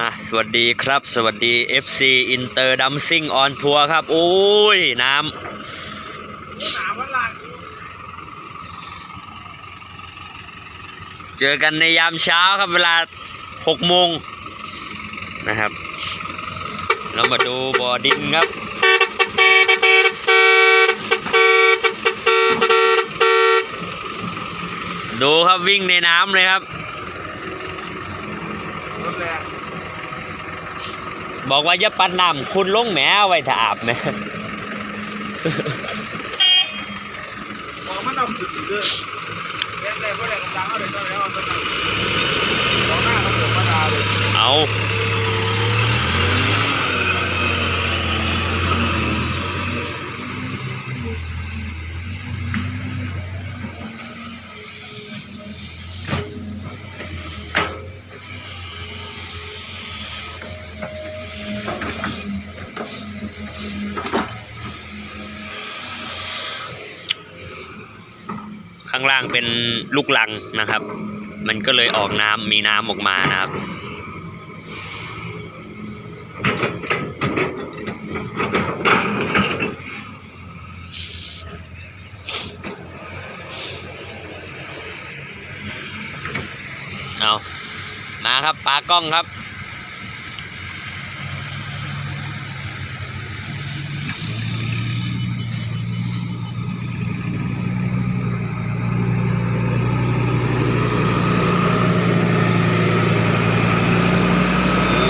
อะสวัสดีครับ สวัสดี FC อินเตอร์ดัมซิ่งออนทัวร์ครับโอ้ย น้ำเจอกันในยามเช้าครับเวลา6โมงนะครับ เรามาดูบอดินครับดูครับวิ่งในน้ำเลยครับ บอกว่าอย่าปัดน้ำคุณลงแหมเอาไว้ถ้าอาบแหมบอกมันดำจุดอีกเด้อแรงแต่ก็แรงกำลังเอาเลยเท่าไหร่เอาเท่านั้นเอาหน้ามันผมมาดาเลยเอา ข้างล่างเป็นลูกลังนะครับ มันก็เลยออกน้ำมีน้ำออกมานะครับเอามาครับปลากล้องครับ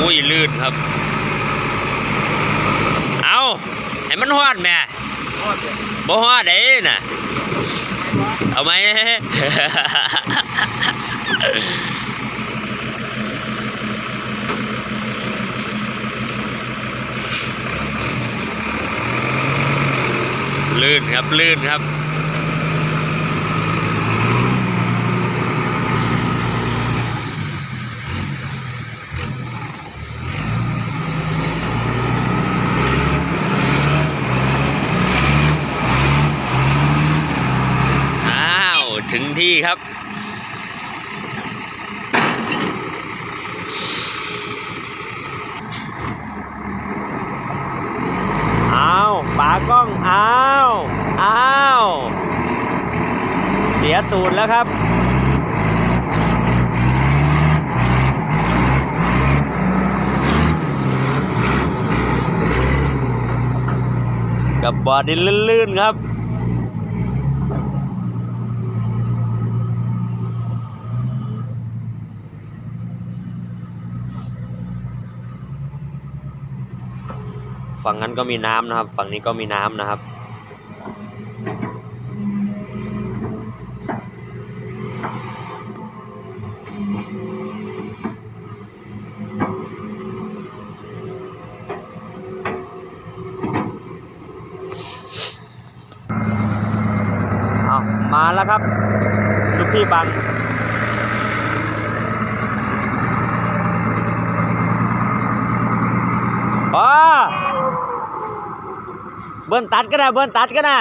โอ้ยลื่นครับ เอาให้มันฮอดแม่ ทอดเลย บ่ฮอดเด้น่ะ เอาไหม ลื่นครับ ลื่นครับ อ้าว ถึงที่ครับ อ้าวปากล้อง อ้าว อ้าว เสียตูดแล้วครับกับบอดินลื่นๆครับ ฝั่งนั้นก็มีน้ำนะครับ ฝั่งนี้ก็มีน้ำนะครับเอามาแล้วครับลูกพี่บัง बंद ताटकना करा ताटकना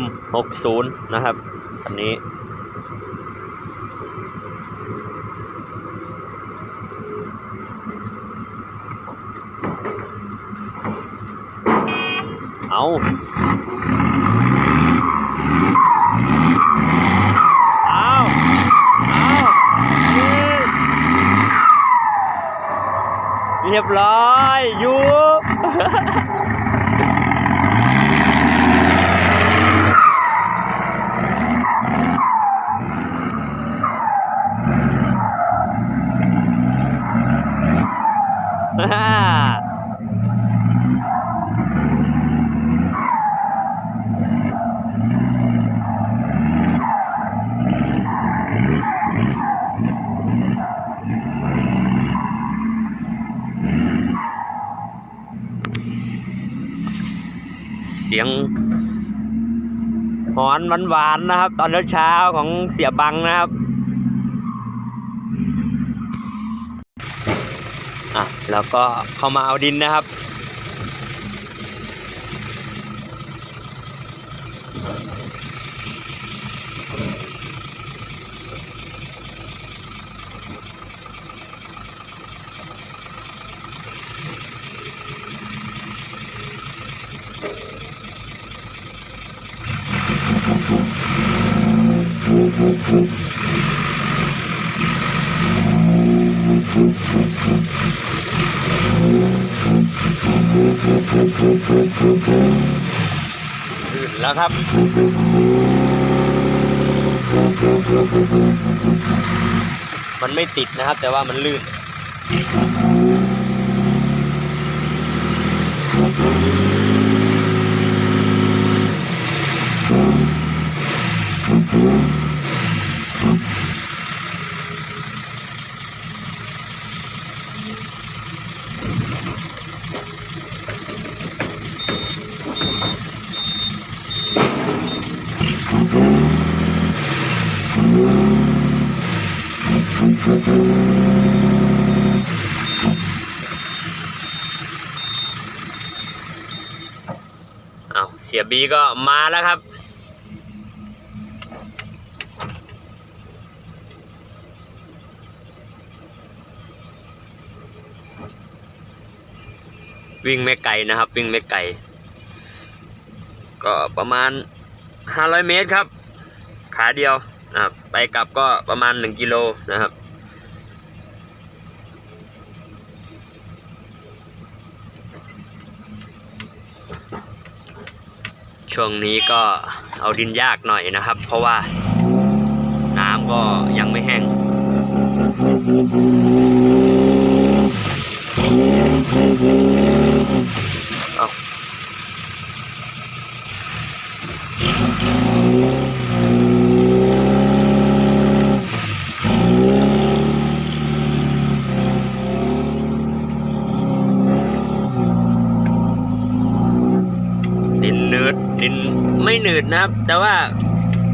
M60 นะครับ อันนี้ เอาเรียบร้อยยุบ หอนหวานๆนะครับ ตอนเช้าของเสียบังนะครับอะแล้วก็เข้ามาเอาดินนะครับ นะครับ มันไม่ติดนะครับ แต่ว่ามันลื่น เสียบีก็มาแล้วครับ วิ่งไม่ไกลนะครับ วิ่งไม่ไกล ก็ประมาณ 500 เมตรครับ ขาเดียวนะครับไปกลับก็ประมาณ 1 กิโลนะครับ ช่วงนี้ก็เอาดินยากหน่อยนะครับ เพราะว่าน้ำก็ยังไม่แห้ง เอาดินเนืดดิน ไม่หนืดนะครับ แต่ว่า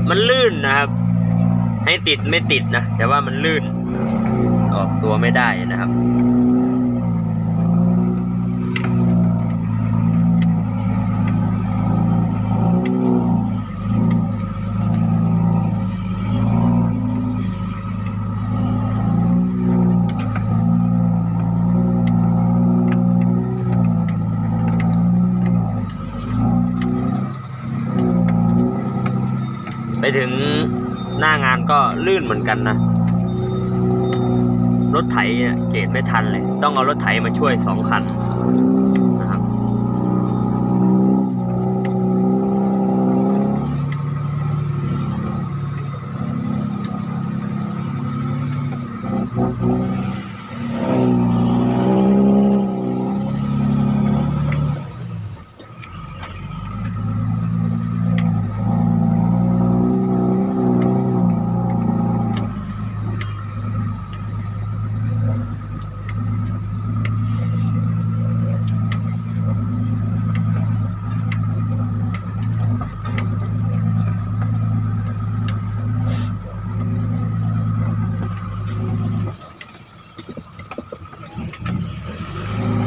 มันลื่นนะครับ ให้ติดไม่ติดนะ แต่ว่ามันลื่น ออกตัวไม่ได้นะครับ ไปถึงหน้างานก็ลื่นเหมือนกันนะ รถไถเนี่ยเกตไม่ทันเลย ต้องเอารถไถมาช่วยสองคัน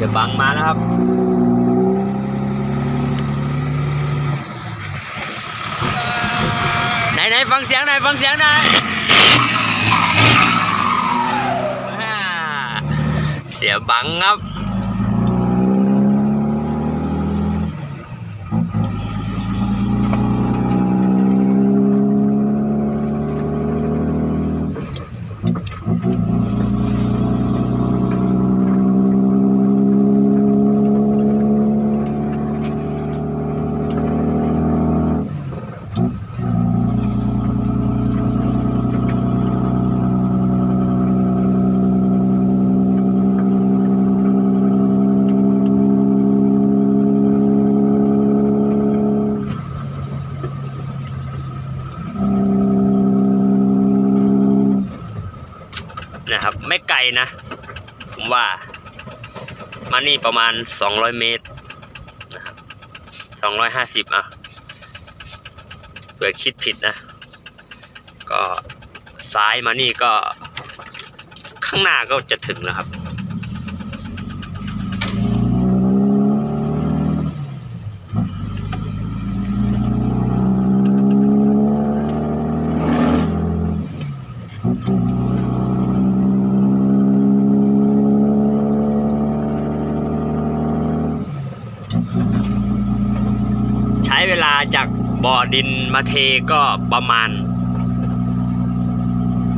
สียบังมาแล้วครับไหนไหนฟังเสียงหน่อยฟังเสียงหน่อยเสียบังครับ นะครับ ไม่ไกลนะ ผมว่า มานี่ประมาณ 200 เมตรนะครับสองร้อยห้าสิบอะเผื่อคิดผิดนะ ก็ซ้ายมานี่ก็ ข้างหน้าก็จะถึงแล้วครับ ใช้เวลาจาก บ่อดินมาเทก็ประมาณ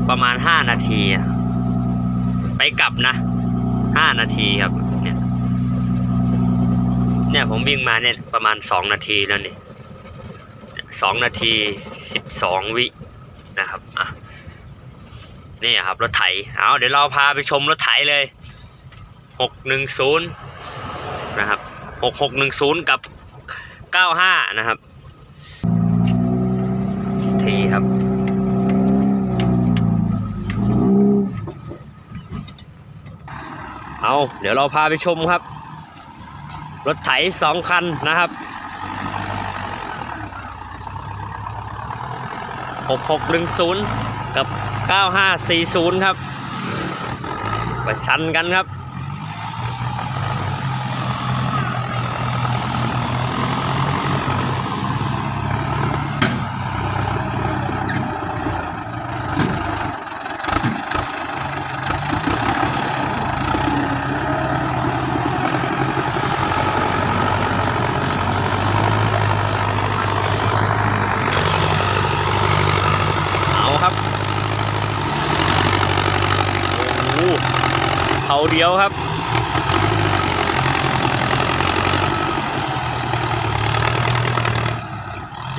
ประมาณห้านาที ไปกลับนะห้านาทีครับ เนี่ย เนี่ยผมวิ่งมาเนี่ยประมาณสองนาทีแล้วนี่สองนาทีสิบสองวินะครับอะนี่ครับรถไถ เอาเดี๋ยวเราพาไปชมรถไถเลยหกหนึ่งศูนย์นะครับหกหกหนึ่งศูนย์กับเก้าห้านะครับ ครับ เอาเดี๋ยวเราพาไปชมครับ รถไถสองคันนะครับหกหกหนึ่งศูนย์กับเก้าห้าสี่ศูนย์ครับ ประชันกันครับ เอาครับ โอ้โห เขาเดียวครับ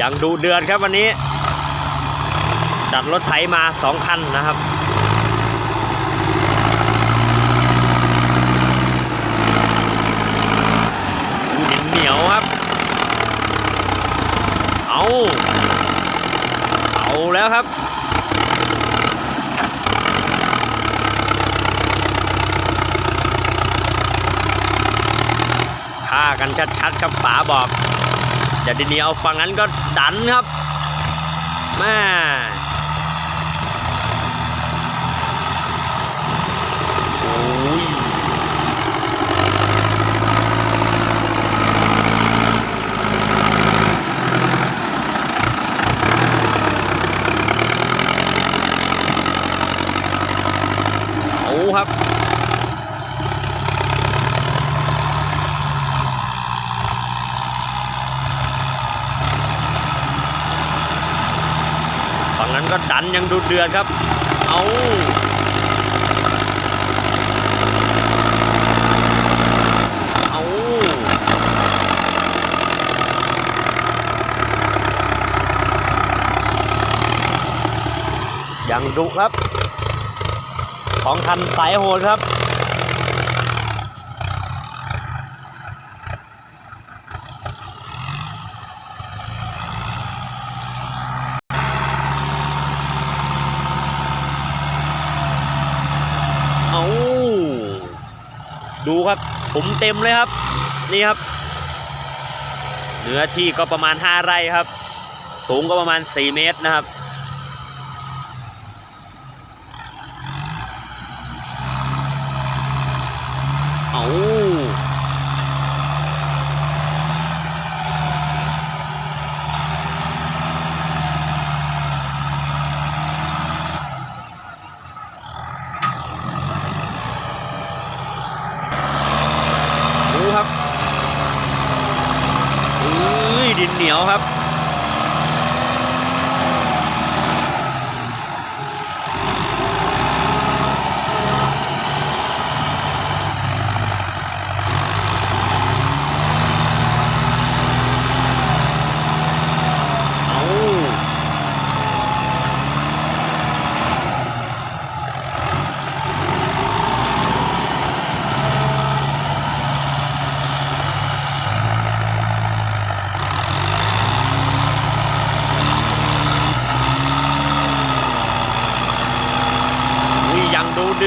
ยังดูเดือนครับวันนี้ จัดรถไถมาสองคันนะครับดูดินเหนียวครับ เอา เอาแล้วครับ กันชัดๆครับป๋าบอกเดี๋ยวทีนี้เอาฝั่งนั้นก็ดันครับแม่โอ้ยเอาครับ ฝั่งนั้นก็ดัน ยังดูเดือดครับ เอาเอายังดุครับ ของทันสายโหดครับ เอาดูครับ ผมเต็มเลยครับ นี่ครับ เนื้อที่ก็ประมาณ 5 ไร่ครับ สูงก็ประมาณ 4 เมตรนะครับ เอาดูครับอุ้ย ดินเหนียวครับ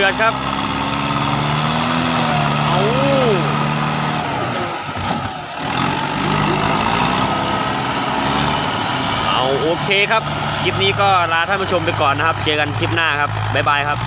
ือดครับ เอาเอาโอเคครับ คลิปนี้ก็ลาท่านผู้ชมไปก่อนนะครับ เจอกันคลิปหน้าครับ บ๊ายบายครับ